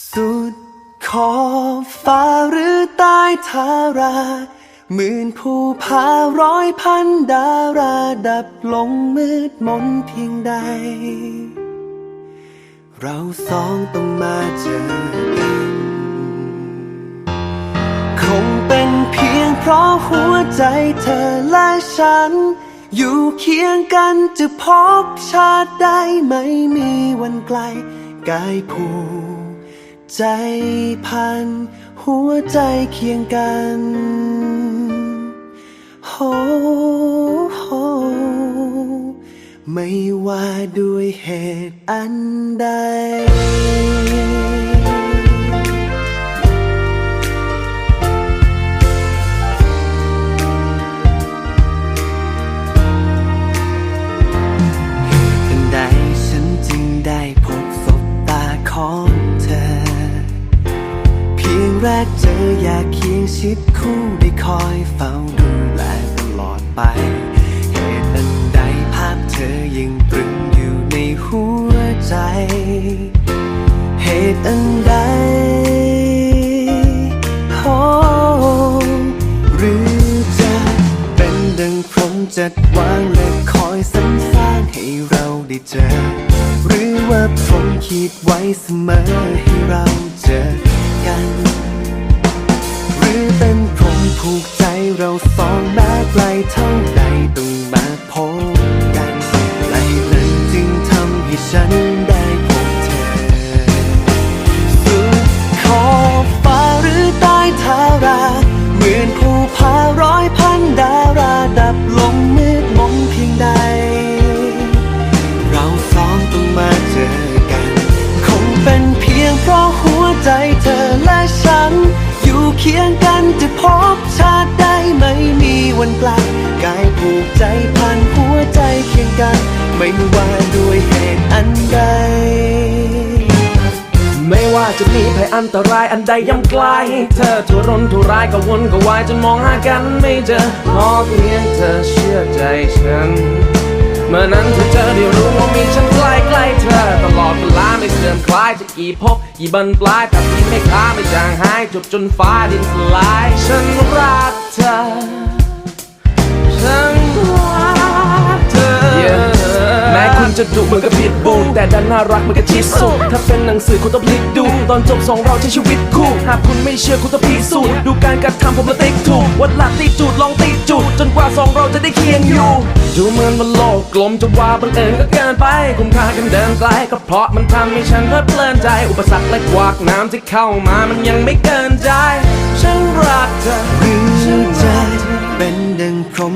สุดขอบฟ้าหรือใต้ทาราหมื่นภูผาร้อยพันดาราดับลงมืดมนเพียงใด เราสองต้องมาเจอกัน คงเป็นเพียงเพราะหัวใจเธอและฉัน อยู่เคียงกันจะพบชาติได้ไม่มีวันไกลกายผูก ใจพัน หัวใจเคียงกันโฮโฮไม่ว่าด้วยเหตุอันใด อยากเคียงชิดคู่ได้คอยเฝ้าดูแลตลอดไป เหตุอันใดภาพเธอยังตรึงอยู่ในหัวใจ เหตุอันใดโอ้หรือจะเป็นดังพรหมจัดวางและคอยสรรสร้างให้เราได้เจอ หรือว่าพรมคิดไว้เสมอให้เราเจอกัน ใจเราสองแม้ไกลเท่าใดต้องมาพบกันแลนั้นจึงทำให้ฉันได้พบเธอ สุดขอบฟ้าหรือใต้ทาราหมื่นภูผาร้อยพันดาราดับลงมืดมนเพียงใด เราสองต้องมาเจอกัน คงเป็นเพียงเพราะหัวใจเธอและฉัน อยู่เคียง จะพบชาติได้ไม่มีวันไกลกายผูกใจพันหัวใจเคียงกัน ไม่ว่าด้วยเหตุอันใด ไม่ว่าจะมีภัยอันตรายอันใดย่ำไกลเธอทุรนทุรายกวนก็วายจนมองหากันไม่เจอขอเพียงเธอเชื่อใจฉัน เมื่อนั้นเธอเจอได้รู้ว่า จะกี่ภพกี่บันปลายแต่ที่ไม่ค้าไม่จางหายจบจนฟ้าดินสลาย ฉันรักเธอ ฉันรักเธอ แม้คุณจะดุเหมือนกับผิดบูแต่ดันน่ารักเหมือนกับชิสุถ้าเป็นหนังสือคุณต้องพลิกดู ตอนจบสองเราใช้ชีวิตคู่ หากคุณไม่เชื่อคุณต้องพิสูจน์ดูการกระทำผมและติ๊กถูกวัดหลักตีจูดลองตีจูดจนกว่าสองเราจะได้เคียงอยู่ ดูเหมือนว่าโลกกลมจะว่าบังเอิญก็เกินไปคุ้มค่ากันเดินไกลก็เพราะมันทำให้ฉันเพลิดเพลินใจ อุปสรรคและกวากน้ำที่เข้ามามันยังไม่เกินใจ ฉันรักเธอรู้ใจเป็นดังคม